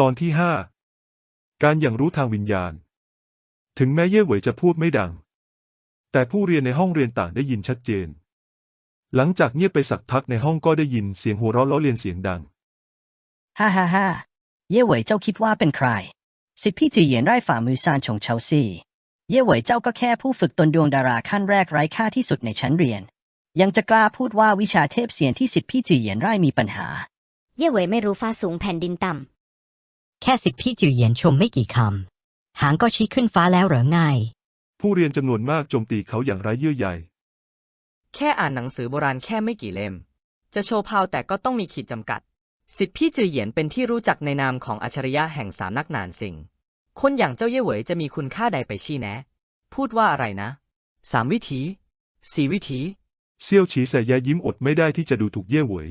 ตอนที่ห้าการอย่างรู้ทางวิญญาณ ถึงแม้เย่เหวยจะพูดไม่ดัง แต่ผู้เรียนในห้องเรียนต่างได้ยินชัดเจน หลังจากเงียบไปสักพักในห้องก็ได้ยินเสียงหัวเราะล้อเลียนเสียงดัง ฮ่าฮ่าฮ่าเย่เหวยเจ้าคิดว่าเป็นใคร สิทธิพี่จือเหยียนไร่ฝ่ามือซานชงเชาซีเย่เหวยเจ้าก็แค่ผู้ฝึกตนดวงดาราขั้นแรกไร้ค่าที่สุดในชั้นเรียน ยังจะกล้าพูดว่าวิชาเทพเสียนที่สิทธิพี่จือเหยียนไร่มีปัญหา เย่เหวยไม่รู้ฟ้าสูงแผ่นดินต่ แค่สิทธิพี่จือเหยียนชมไม่กี่คำ หางก็ชี้ขึ้นฟ้าแล้วเหรอไงผู้เรียนจำนวนมากโจมตีเขาอย่างไร้เยื่อใย แค่อ่านหนังสือโบราณแค่ไม่กี่เล่ม จะโชว์พาวแต่ก็ต้องมีขีดจำกัด สิทธิพี่จือเหยียนเป็นที่รู้จักในนามของอัจฉริยะแห่งสามนักหนานสิงคนอย่างเจ้าเย่เหวยจะมีคุณค่าใดไปชี้แนะ พูดว่าอะไรนะสามวิธีสี่วิธี เซี่ยวฉีใส่แยยิ้มอดไม่ได้ที่จะดูถูกเย่เหวย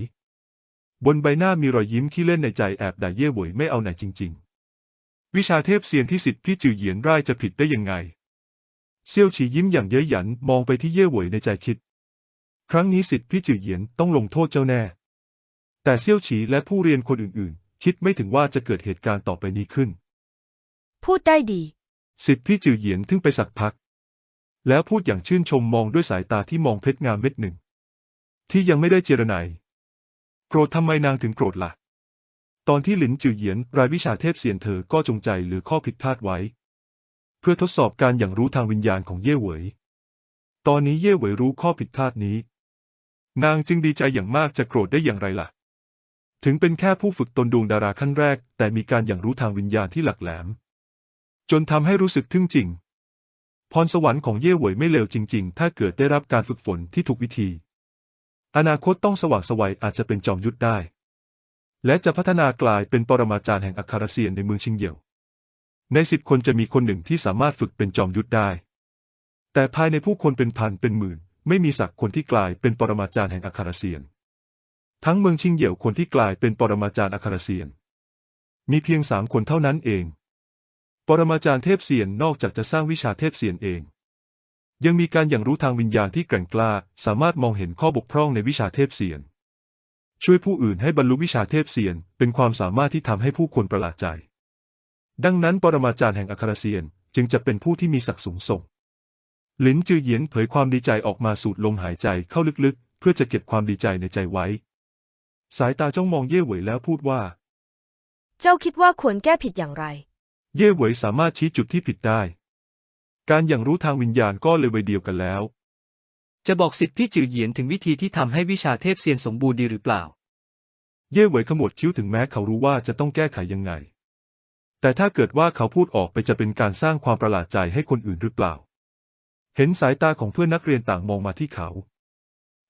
บนใบหน้ามีรอยยิ้มที่เล่นในใจแอบด่าเย่เหวยไม่เอาไหนจริง ๆ วิชาเทพเซียนที่สิทธิพี่จือเหยียนไร่จะผิดได้ยังไง เซี่ยวฉียิ้มอย่างเย้ยหยันมองไปที่เย่เหวยในใจคิด ครั้งนี้สิทธิพี่จือเหยียนต้องลงโทษเจ้าแน่ แต่เซี่ยวฉีและผู้เรียนคนอื่นๆ คิดไม่ถึงว่าจะเกิดเหตุการณ์ต่อไปนี้ขึ้น พูดได้ดี สิทธิพี่จือเหยียนทึ่งไปสักพัก แล้วพูดอย่างชื่นชมมองด้วยสายตาที่มองเพชรงามเม็ดหนึ่ง ที่ยังไม่ได้เจรไนย โกรธทำไมนางถึงโกรธละ่ะ ตอนที่หลินจือเหยียนรายวิชาเทพเสียนเธอก็จงใจหรือข้อผิดพลาดไว้ เพื่อทดสอบการอย่างรู้ทางวิญญาณของเย่เหวย ตอนนี้เย่เหวยรู้ข้อผิดพลาดนี้ นางจึงดีใจอย่างมากจะโกรธได้อย่างไรล่ะ ถึงเป็นแค่ผู้ฝึกตนดวงดาราขั้นแรก แต่มีการอย่างรู้ทางวิญญาณที่หลักแหลม จนทำให้รู้สึกทึ่งจริงพรสวรรค์ของเย่เหวยไม่เลวจริง ๆ ถ้าเกิดได้รับการฝึกฝนที่ถูกวิธี อนาคตต้องสว่างสวัยอาจจะเป็นจอมยุทธได้ และจะพัฒนากลายเป็นปรมาจารย์แห่งอัครเซียนในเมืองชิงเหยี่ยว ในสิบคนจะมีคนหนึ่งที่สามารถฝึกเป็นจอมยุทธได้ แต่ภายในผู้คนเป็นพันเป็นหมื่น ไม่มีสักคนที่กลายเป็นปรมาจารย์แห่งอัครเซียน ทั้งเมืองชิงเหยี่ยวคนที่กลายเป็นปรมาจารย์อัครเซียน มีเพียงสามคนเท่านั้นเอง ปรมาจารย์เทพเซียนนอกจากจะสร้างวิชาเทพเซียนเอง ยังมีการอย่างรู้ทางวิญญาณที่แกร่งกล้า สามารถมองเห็นข้อบกพร่องในวิชาเทพเซียน ช่วยผู้อื่นให้บรรลุวิชาเทพเซียน เป็นความสามารถที่ทำให้ผู้คนประหลาดใจ ดังนั้นปรมาจารย์แห่งอัครเซียนจึงจะเป็นผู้ที่มีศักดิ์สูงส่ง หลินจือเหยียนเผยความดีใจออกมาสูดลมหายใจเข้าลึกๆ เพื่อจะเก็บความดีใจในใจไว้ สายตาจ้องมองเย่เหวยแล้วพูดว่า เจ้าคิดว่าควรแก้ผิดอย่างไร เย่เหวยสามารถชี้จุดที่ผิดได้ การอย่างรู้ทางวิญญาณก็เลยวัยเดียวกันแล้ว จะบอกสิทธิ์พี่จือเหยียนถึงวิธีที่ทำให้วิชาเทพเซียนสมบูรณ์ดีหรือเปล่า เย่เหวยขมวดคิ้วถึงแม้เขารู้ว่าจะต้องแก้ไขยังไง แต่ถ้าเกิดว่าเขาพูดออกไปจะเป็นการสร้างความประหลาดใจให้คนอื่นหรือเปล่า เห็นสายตาของเพื่อนนักเรียนต่างมองมาที่เขา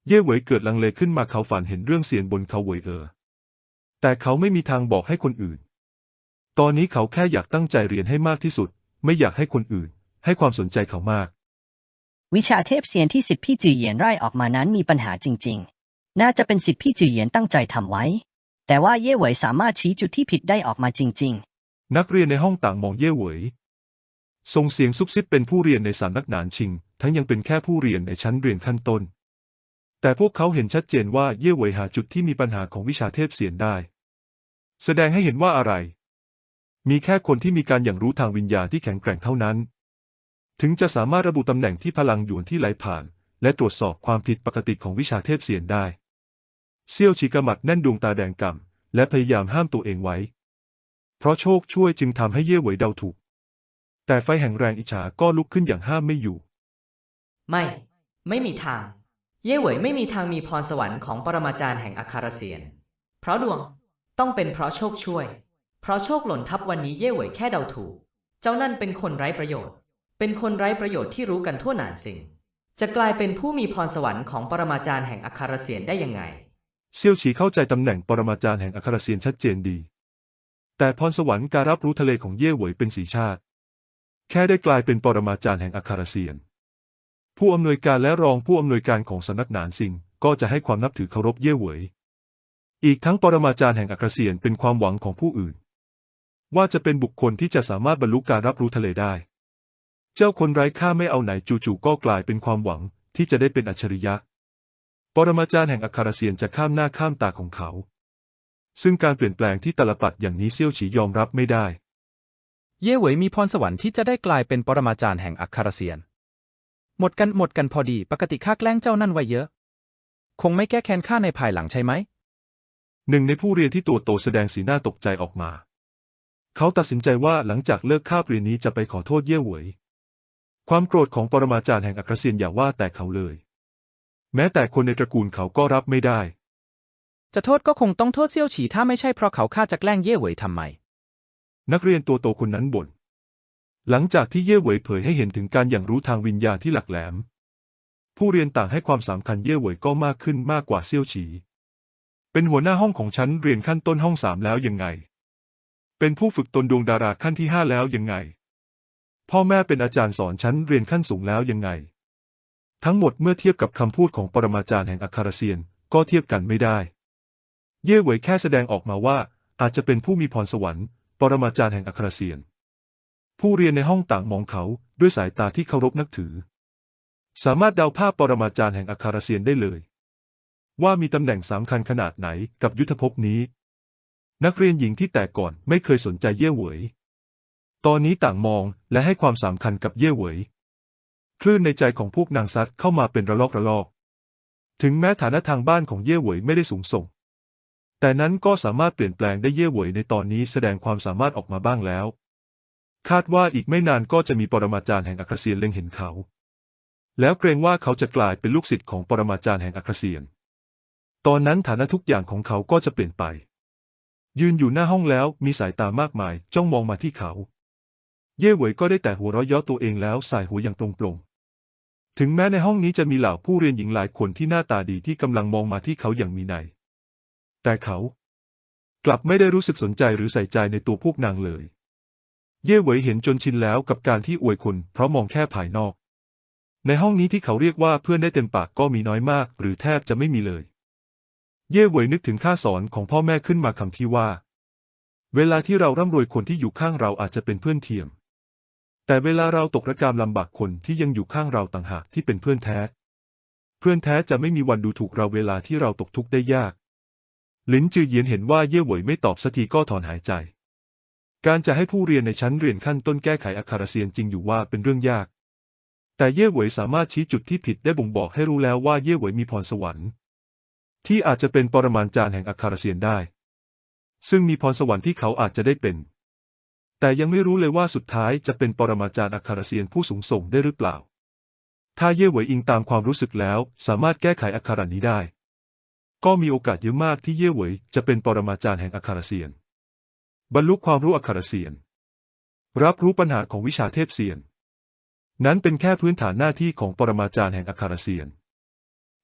เย่เหวยเกิดลังเลขึ้นมาเขาฝันเห็นเรื่องเสียนบนเขาเหวยเออ แต่เขาไม่มีทางบอกให้คนอื่น ตอนนี้เขาแค่อยากตั้งใจเรียนให้มากที่สุด ไม่อยากให้คนอื่น ให้ความสนใจเขามาก วิชาเทพเสียนที่สิทธิพี่จือเหยียนไร่ออกมานั้นมีปัญหาจริง ๆ น่าจะเป็นสิทธิพี่จือเหยียนตั้งใจทำไว้ แต่ว่าเย่เหวยสามารถชี้จุดที่ผิดได้ออกมาจริงๆนักเรียนในห้องต่างมองเย่เหวยส่งเสียงซุบซิบเป็นผู้เรียนในสำนักหนานชิง ทั้งยังเป็นแค่ผู้เรียนในชั้นเรียนขั้นต้น แต่พวกเขาเห็นชัดเจนว่าเย่เหวยหาจุดที่มีปัญหาของวิชาเทพเสียนได้ แสดงให้เห็นว่าอะไร มีแค่คนที่มีการอย่างรู้ทางวิญญาณที่แข็งแกร่งเท่านั้น ถึงจะสามารถระบุตำแหน่งที่พลังหยวนที่ไหลผ่าน และตรวจสอบความผิดปกติของวิชาเทพเสียนได้ เซี่ยวชีกหมัดแน่นดวงตาแดงก่ำและพยายามห้ามตัวเองไว้ เพราะโชคช่วยจึงทำให้เย่เหวยเดาถูก แต่ไฟแห่งแรงอิจฉาก็ลุกขึ้นอย่างห้ามไม่อยู่ ไม่ ไม่มีทาง เย่เหวยไม่มีทางมีพรสวรรค์ของปรมาจารย์แห่งอัครเซียน เพราะดวงต้องเป็นเพราะโชคช่วย เพราะโชคหล่นทับวันนี้เย่เหวยแค่เดาถูก เจ้านั่นเป็นคนไร้ประโยชน์ เป็นคนไร้ประโยชน์ที่รู้กันทั่วหนานสิงจะกลายเป็นผู้มีพรสวรรค์ของปรมาจารย์แห่งอัครเซียนได้ยังไง เซี่ยวฉีเข้าใจตำแหน่งปรมาจารย์แห่งอัครเซียนชัดเจนดี แต่พรสวรรค์การรับรู้ทะเลของเย่เหวยเป็นสีชาติ แค่ได้กลายเป็นปรมาจารย์แห่งอัครเซียน ผู้อำนวยการและรองผู้อำนวยการของสำนักหนานซิงก็จะให้ความนับถือเคารพเย่เหวยอีกทั้งปรมาจารย์แห่งอัครเซียนเป็นความหวังของผู้อื่น ว่าจะเป็นบุคคลที่จะสามารถบรรลุการรับรู้ทะเลได้ เจ้าคนไร้ค่าไม่เอาไหนจู่ๆก็กลายเป็นความหวังที่จะได้เป็นอัจฉริยะ ปรมาจารย์แห่งอัครเซียนจะข้ามหน้าข้ามตาของเขา ซึ่งการเปลี่ยนแปลงที่ตลปัดอย่างนี้เซี่ยวฉียอมรับไม่ได้ เย่เหวยมีพรสวรรค์ที่จะได้กลายเป็นปรมาจารย์แห่งอัคารเซียน หมดกันหมดกันพอดีปกติข้าแกล้งเจ้านั่นไว้เยอะ คงไม่แก้แค้นข้าในภายหลังใช่ไหม หนึ่งในผู้เรียนที่ตัวโตแสดงสีหน้าตกใจออกมา เขาตัดสินใจว่าหลังจากเลิกคาบเรียนนี้จะไปขอโทษเย่เหวย ความโกรธของปรมาจารย์แห่งอัครเซียนอย่าว่าแต่เขาเลย แม้แต่คนในตระกูลเขาก็รับไม่ได้ จะโทษก็คงต้องโทษเซี่ยวฉีถ้าไม่ใช่เพราะเขาฆ่าจะแกล้งเย่เหวยทำไม นักเรียนตัวโตคนนั้นบ่นหลังจากที่เย่เหวยเผยให้เห็นถึงการอย่างรู้ทางวิญญาณที่หลักแหลม ผู้เรียนต่างให้ความสำคัญเย่เหวยก็มากขึ้นมากกว่าเซี่ยวฉี เป็นหัวหน้าห้องของชั้นเรียนขั้นต้นห้องสามแล้วยังไง เป็นผู้ฝึกตนดวงดาราขั้นที่ห้าแล้วยังไง พ่อแม่เป็นอาจารย์สอนชั้นเรียนขั้นสูงแล้วยังไง ทั้งหมดเมื่อเทียบกับคำพูดของปรมาจารย์แห่งอัคารเซียน ก็เทียบกันไม่ได้ เย่เหวยแค่แสดงออกมาว่า อาจจะเป็นผู้มีพรสวรรค์ ปรมาจารย์แห่งอัครเซียน ผู้เรียนในห้องต่างมองเขาด้วยสายตาที่เคารพนับถือ สามารถเดาภาพปรมาจารย์แห่งอัครเซียนได้เลย ว่ามีตำแหน่งสำคัญขนาดไหนกับยุทธภพนี้ นักเรียนหญิงที่แต่ก่อนไม่เคยสนใจเย่เหวย ตอนนี้ต่างมองและให้ความสำคัญกับเย่เหวย คลื่นในใจของพวกนางซัดเข้ามาเป็นระลอกระลอก ถึงแม้ฐานะทางบ้านของเย่เหวยไม่ได้สูงส่ง แต่นั้นก็สามารถเปลี่ยนแปลงได้เย่เหวยในตอนนี้แสดงความสามารถออกมาบ้างแล้ว คาดว่าอีกไม่นานก็จะมีปรมาจารย์แห่งอัครเซียนเล็งเห็นเขา แล้วเกรงว่าเขาจะกลายเป็นลูกศิษย์ของปรมาจารย์แห่งอัครเซียน ตอนนั้นฐานะทุกอย่างของเขาก็จะเปลี่ยนไป ยืนอยู่หน้าห้องแล้วมีสายตามากมายจ้องมองมาที่เขา เย่เหวยก็ได้แต่หัวเราะย่อตัวเองแล้วสายหัวอย่างตรงๆ ถึงแม้ในห้องนี้จะมีเหล่าผู้เรียนหญิงหลายคนที่หน้าตาดีที่กำลังมองมาที่เขาอย่างมีในยแต่เขากลับไม่ได้รู้สึกสนใจหรือใส่ใจในตัวพวกนางเลย เย่เหวยเห็นจนชินแล้วกับการที่อวยคนเพราะมองแค่ภายนอก ในห้องนี้ที่เขาเรียกว่าเพื่อนได้เต็มปากก็มีน้อยมาก หรือแทบจะไม่มีเลย เย่เหวยนึกถึงค่าสอนของพ่อแม่ขึ้นมาคำที่ว่า เวลาที่เราร่ำรวยคนที่อยู่ข้างเราอาจจะเป็นเพื่อนเทียม แต่เวลาเราตกระกรรมลำบากคนที่ยังอยู่ข้างเราต่างหากที่เป็นเพื่อนแท้ เพื่อนแท้จะไม่มีวันดูถูกเราเวลาที่เราตกทุกข์ได้ยาก ลินจือเยียนเห็นว่าเย่หวยไม่ตอบสักทีก็ถอนหายใจ การจะให้ผู้เรียนในชั้นเรียนขั้นต้นแก้ไขอักขระเซียนจริงอยู่ว่าเป็นเรื่องยาก แต่เย่หวยสามารถชี้จุดที่ผิดได้บ่งบอกให้รู้แล้วว่าเย่หวยมีพรสวรรค์ ที่อาจจะเป็นปรมาจารย์แห่งอักขระเซียนได้ ซึ่งมีพรสวรรค์ที่เขาอาจจะได้เป็น แต่ยังไม่รู้เลยว่าสุดท้ายจะเป็นปรมาจารย์อักขรเซียนผู้สูงส่งได้หรือเปล่า ถ้าเย่เหวยอิงตามความรู้สึกแล้ว สามารถแก้ไขอักขระนี้ได้ ก็มีโอกาสเยอะมากที่เย่เหวยจะเป็นปรมาจารย์แห่งอักขรเซียน บรรลุความรู้อักขรเซียน รับรู้ปัญหาของวิชาเทพเซียน นั้นเป็นแค่พื้นฐานหน้าที่ของปรมาจารย์แห่งอักขรเซียน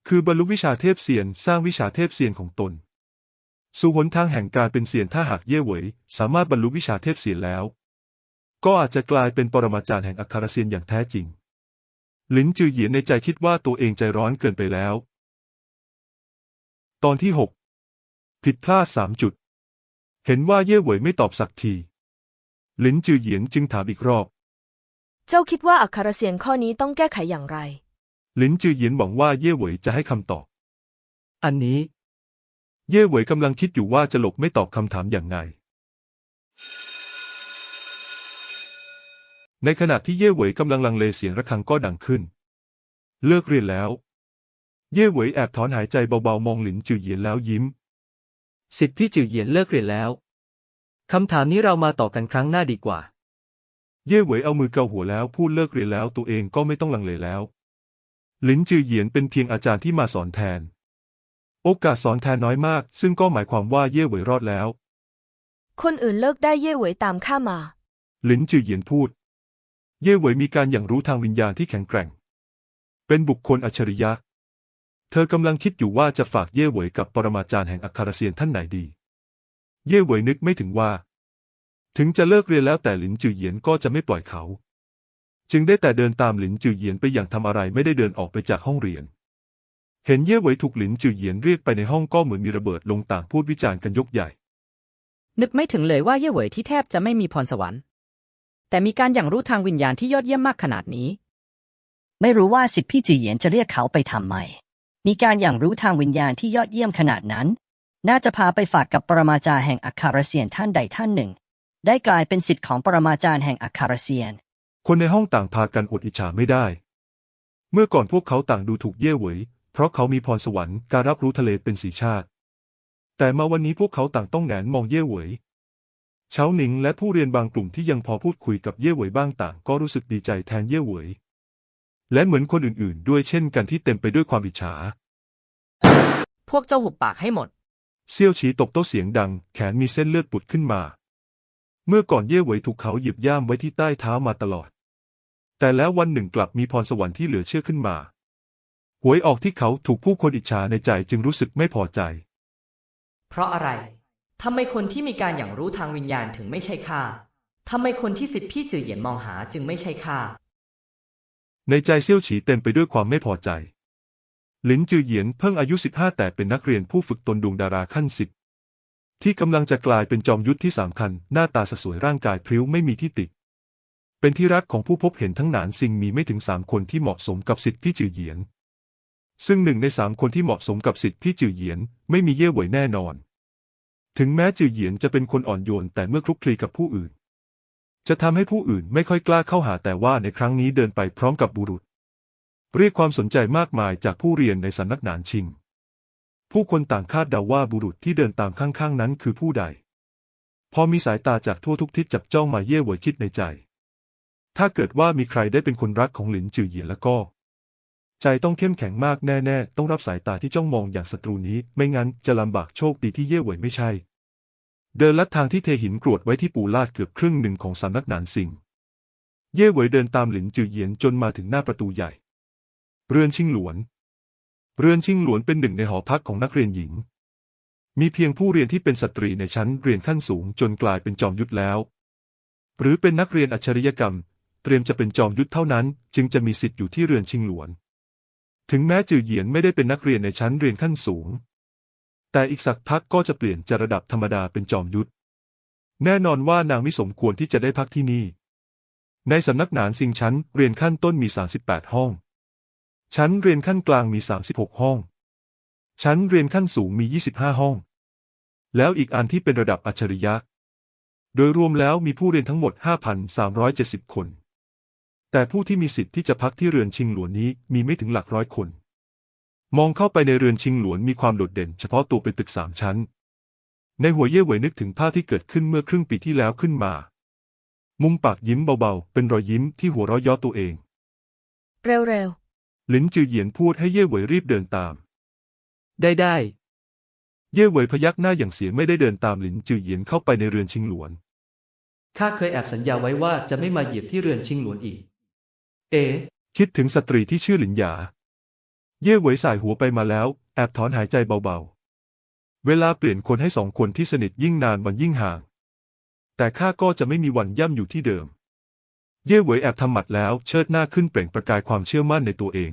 คือบรรลุวิชาเทพเซียนสร้างวิชาเทพเซียนของตน สู่หนทางแห่งการเป็นเซียนถ้าหากเย่เหวยสามารถบรรลุวิชาเทพเซียนแล้ว ก็อาจจะกลายเป็นปรมาจารย์แห่งอักขระเซียนอย่างแท้จริงลินจือเหยียนในใจคิดว่าตัวเองใจร้อนเกินไปแล้ว ตอนที่หกผิดพลาดสามจุด เห็นว่าเย่เหวยไม่ตอบสักทีลินจือเหยียนจึงถามอีกรอบ เจ้าคิดว่าอักขระเสียงข้อนี้ต้องแก้ไขอย่างไรลินจือเหยียนหวังว่าเย่เหวยจะให้คำตอบ อันนี้ เย่เหวยกำลังคิดอยู่ว่าจะหลบไม่ตอบคำถามอย่างไง ในขณะที่เย่เหวยกำลังลังเลเสียงระฆังก็ดังขึ้น เลิกเรียนแล้ว เย่เหวยแอบถอนหายใจเบาๆ มองหลินจือเหยียนแล้วยิ้ม สิทธิพี่จือเหยียนเลิกเรียนแล้วคำถามนี้เรามาต่อกันครั้งหน้าดีกว่า เย่เหวยเอามือเกาหัวแล้วพูดเลิกเรียนแล้วตัวเองก็ไม่ต้องลังเลแล้ว หลินจือเหยียนเป็นเพียงอาจารย์ที่มาสอนแทน โอกาสสอนแทนน้อยมาก ซึ่งก็หมายความว่าเย่เหวยรอดแล้ว คนอื่นเลิกได้เย่เหวยตามข้ามา หลินจือเหยียนพูด เย่เหวยมีการอย่างรู้ทางวิญญาณที่แข็งแกร่ง เป็นบุคคลอัจฉริยะ เธอกำลังคิดอยู่ว่าจะฝากเย่เหวยกับปรมาจารย์แห่งอัครเซียนท่านไหนดี เย่เหวยนึกไม่ถึงว่า ถึงจะเลิกเรียนแล้วแต่หลินจือเหยียนก็จะไม่ปล่อยเขา จึงได้แต่เดินตามหลินจือเหยียนไปอย่างทำอะไรไม่ได้เดินออกไปจากห้องเรียน เห็นเย่เหวยถูกหลินจือเหยียนเรียกไปในห้องก็เหมือนมีระเบิดลงต่างพูดวิจารณ์กันยกใหญ่ นึกไม่ถึงเลยว่าเย่เหวยที่แทบจะไม่มีพรสวรรค์ แต่มีการอย่างรู้ทางวิญญาณที่ยอดเยี่ยมมากขนาดนี้ ไม่รู้ว่าสิทธิพี่จือเหยียนจะเรียกเขาไปทำไม มีการอย่างรู้ทางวิญญาณที่ยอดเยี่ยมขนาดนั้น น่าจะพาไปฝากกับปรมาจารย์แห่งอัครเสียนท่านใดท่านหนึ่ง ได้กลายเป็นสิทธิ์ของปรมาจารย์แห่งอัครเสียน คนในห้องต่างพากันอดอิจฉาไม่ได้ เมื่อก่อนพวกเขาต่างดูถูกเย่เหวย เพราะเขามีพรสวรรค์การรับรู้ทะเลเป็นสีชาติ แต่มาวันนี้พวกเขาต่างต้องแหงนมองเย่เหวยเฉาหนิงและผู้เรียนบางกลุ่มที่ยังพอพูดคุยกับเย่เหวยบ้างต่างก็รู้สึกดีใจแทนเย่เหวยและเหมือนคนอื่นๆ ด้วยเช่นกันที่เต็มไปด้วยความอิจฉา พวกเจ้าหุบปากให้หมด เซี่ยวฉีตบโต้เสียงดัง แขนมีเส้นเลือดปุดขึ้นมา เมื่อก่อนเย่เหวยถูกเขาเหยียบย่ำไว้ที่ใต้เท้ามาตลอด แต่แล้ววันหนึ่งกลับมีพรสวรรค์ที่เหลือเชื่อขึ้นมา หวยออกที่เขาถูกผู้คนอิจฉาในใจจึงรู้สึกไม่พอใจ เพราะอะไรทำไมคนที่มีการอย่างรู้ทางวิญญาณถึงไม่ใช่ข้าทำไมคนที่สิทธิพี่จือเหยียนมองหาจึงไม่ใช่ข้าในใจเซี่ยวฉีเต็มไปด้วยความไม่พอใจ หลินจือเหยียนเพิ่งอายุ 15 แต่เป็นนักเรียนผู้ฝึกตนดวงดาราขั้นสิบที่กำลังจะกลายเป็นจอมยุทธที่สำคัญ หน้าตาสสวยร่างกายพริ้วไม่มีที่ติ เป็นที่รักของผู้พบเห็นทั้งหนานซิงมีไม่ถึงสามคนที่เหมาะสมกับสิทธิพี่จือเหยียน ซึ่งหนึ่งในสามคนที่เหมาะสมกับสิทธิพี่จือเหยียนไม่มีเย่หวยแน่นอน ถึงแม้จือเหยียนจะเป็นคนอ่อนโยนแต่เมื่อคลุกคลีกับผู้อื่น จะทำให้ผู้อื่นไม่ค่อยกล้าเข้าหาแต่ว่าในครั้งนี้เดินไปพร้อมกับบุรุษ เรียกความสนใจมากมายจากผู้เรียนในสำนักหนานชิง ผู้คนต่างคาดเดาว่าบุรุษที่เดินตามข้างๆนั้นคือผู้ใด พอมีสายตาจากทั่วทุกทิศจับจ้องมาเย่หวยคิดในใจ ถ้าเกิดว่ามีใครได้เป็นคนรักของหลินจือเหยียนแล้วก็ ใจต้องเข้มแข็งมากแน่ๆ ต้องรับสายตาที่จ้องมองอย่างศัตรูนี้ ไม่งั้นจะลำบากโชคดีที่เย่เหวยไม่ใช่ เดินลัดทางที่เทหินกรวดไว้ที่ปูลาดเกือบครึ่งหนึ่งของสำนักหนานสิง เย่เหวยเดินตามหลินจือเหยียนจนมาถึงหน้าประตูใหญ่ เรือนชิงหลวน เรือนชิงหลวนเป็นหนึ่งในหอพักของนักเรียนหญิง มีเพียงผู้เรียนที่เป็นสตรีในชั้นเรียนขั้นสูงจนกลายเป็นจอมยุทธแล้ว หรือเป็นนักเรียนอัจฉริยกรรม เตรียมจะเป็นจอมยุทธเท่านั้น จึงจะมีสิทธิ์อยู่ที่เรือนชิงหลวน ถึงแม้จือเหยียนไม่ได้เป็นนักเรียนในชั้นเรียนขั้นสูง แต่อีกสักพักก็จะเปลี่ยนจากระดับธรรมดาเป็นจอมยุทธ แน่นอนว่านางไม่สมควรที่จะได้พักที่นี่ ในสำนักหนานซิงชั้นเรียนขั้นต้นมี 38 ห้อง ชั้นเรียนขั้นกลางมี 36 ห้อง ชั้นเรียนขั้นสูงมี 25 ห้อง แล้วอีกอันที่เป็นระดับอัจฉริยะ โดยรวมแล้วมีผู้เรียนทั้งหมด 5,370 คน แต่ผู้ที่มีสิทธิ์ที่จะพักที่เรือนชิงหลวนนี้มีไม่ถึงหลักร้อยคน มองเข้าไปในเรือนชิงหลวนมีความโดดเด่นเฉพาะตัวเป็นตึกสามชั้น ในหัวเย่เหวยนึกถึงภาพที่เกิดขึ้นเมื่อครึ่งปีที่แล้วขึ้นมา มุมปากยิ้มเบาๆ เป็นรอยยิ้มที่หัวเราะเย่อตัวเอง เร็วหลินจือเหยียนพูดให้เย่เหวยรีบเดินตาม ได้ได้ เย่เหวยพยักหน้าอย่างเสียไม่ได้เดินตามหลินจือเหยียนเข้าไปในเรือนชิงหลวน ข้าเคยแอบสัญญาไว้ว่าจะไม่มาเหยียบที่เรือนชิงหลวนอีก เอ๋คิดถึงสตรีที่ชื่อหลินหยา เย่เหวยสายหัวไปมาแล้ว แอบถอนหายใจเบาๆ เวลาเปลี่ยนคนให้สองคนที่สนิทยิ่งนานวันยิ่งห่าง แต่ข้าก็จะไม่มีวันย่ำอยู่ที่เดิม เย่เหวยแอบทำหมัดแล้วเชิดหน้าขึ้นเปล่งประกายความเชื่อมั่นในตัวเอง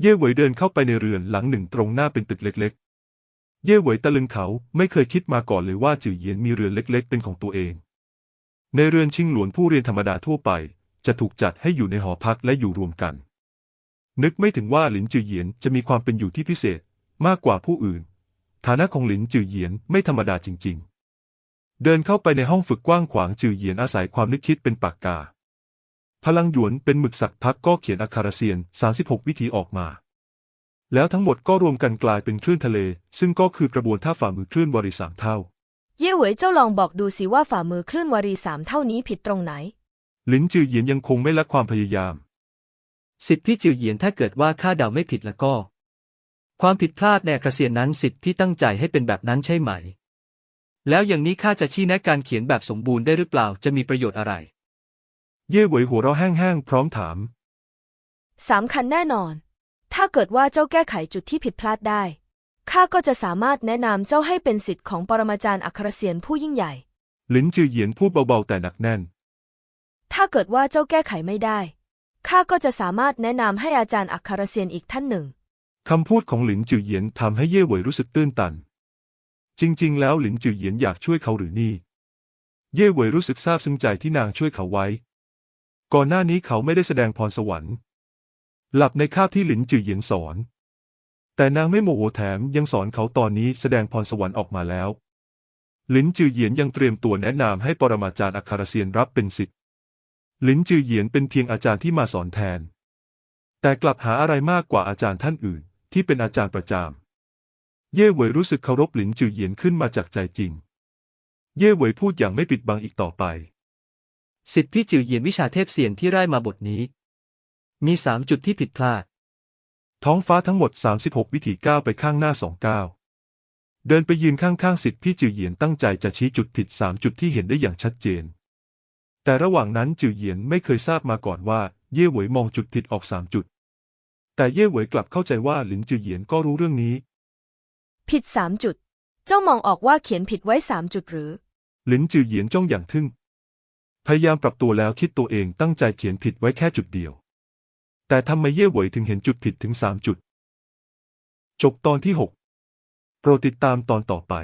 เย่เหวยเดินเข้าไปในเรือนหลังหนึ่งตรงหน้าเป็นตึกเล็ก ๆ เย่เหวยตะลึงเขาไม่เคยคิดมาก่อนเลยว่าจือเยียนมีเรือนเล็ก ๆ เป็นของตัวเอง ในเรือนชิงหลวนผู้เรียนธรรมดาทั่วไป จะถูกจัดให้อยู่ในหอพักและอยู่รวมกัน นึกไม่ถึงว่าหลินจือเหยียนจะมีความเป็นอยู่ที่พิเศษมากกว่าผู้อื่น ฐานะของหลินจือเหยียนไม่ธรรมดาจริง ๆ เดินเข้าไปในห้องฝึกกว้างขวางจือเหยียนอาศัยความนึกคิดเป็นปากกา พลังหยวนเป็นหมึกสักพักก็เขียนอักขระเซียน 36 วิธีออกมา แล้วทั้งหมดก็รวมกันกลายเป็นคลื่นทะเล ซึ่งก็คือกระบวนท่าฝ่ามือคลื่นวารีสามเท่า เย่เหวยเจ้าลองบอกดูสิว่าฝ่ามือคลื่นวารีสามเท่านี้ผิดตรงไหน หลินจือเหยียนยังคงไม่ละความพยายาม สิทธิพี่จือเหยียนถ้าเกิดว่าข้าเดาไม่ผิดแล้วก็ ความผิดพลาดในกระเสียนนั้นสิทธิพี่ตั้งใจให้เป็นแบบนั้นใช่ไหม แล้วอย่างนี้ข้าจะชี้แนะการเขียนแบบสมบูรณ์ได้หรือเปล่าจะมีประโยชน์อะไร เย่เหวยหัวเราะแห้งๆพร้อมถามสามคันแน่นอน ถ้าเกิดว่าเจ้าแก้ไขจุดที่ผิดพลาดได้ ข้าก็จะสามารถแนะนำเจ้าให้เป็นสิทธิ์ของปรมาจารย์อัครเสียนผู้ยิ่งใหญ่ หลินจือเหยียนพูดเบาๆแต่หนักแน่น ถ้าเกิดว่าเจ้าแก้ไขไม่ได้ ข้าก็จะสามารถแนะนำให้อาจารย์อัครเสียนอีกท่านหนึ่ง คำพูดของหลินจือเหยียนทำให้เย่เหวยรู้สึกตื้นตัน จริง ๆ แล้วหลินจือเหยียนอยากช่วยเขาหรือนี่ เย่เหวยรู้สึกซาบซึ้งใจที่นางช่วยเขาไว้ ก่อนหน้านี้เขาไม่ได้แสดงพรสวรรค์ หลับในคาบที่หลินจือเหยียนสอน แต่นางไม่โมโหแถมยังสอนเขาตอนนี้แสดงพรสวรรค์ออกมาแล้ว หลินจือเหยียนยังเตรียมตัวแนะนำให้ปรมาจารย์อัครเซียนรับเป็นศิษ ย์ลินจือเหยียนเป็นเพียงอาจารย์ที่มาสอนแทน แต่กลับหาอะไรมากกว่าอาจารย์ท่านอื่น ที่เป็นอาจารย์ประจำเย่เหวยรู้สึกเคารพลินจือเหยียนขึ้นมาจากใจจริง เย่เหวยพูดอย่างไม่ปิดบังอีกต่อไปสิทธิพี่จือเหยียนวิชาเทพเสียนที่ไร้มาบทนี้ มีสามจุดที่ผิดพลาด ท้องฟ้าทั้งหมด 36 วิถีก้าวไปข้างหน้าสองก้าวเดินไปยืนข้างๆสิทธิ์พี่จือเหยียนตั้งใจจะชี้จุดผิดสามจุดที่เห็นได้อย่างชัดเจน แต่ระหว่างนั้นจือเหยียนไม่เคยทราบมาก่อนว่า เย่เหวยมองจุดผิดออกสามจุด แต่เย่เหวยกลับเข้าใจว่าหลินจือเหยียนก็รู้เรื่องนี้ ผิดสามจุด เจ้ามองออกว่าเขียนผิดไว้สามจุดหรือ หลินจือเหยียนจ้องอย่างทึ่ง พยายามปรับตัวแล้วคิดตัวเองตั้งใจเขียนผิดไว้แค่จุดเดียว แต่ทำไมเย่เหวยถึงเห็นจุดผิดถึงสามจุด จบตอนที่หกโปรดติดตามตอนต่อไป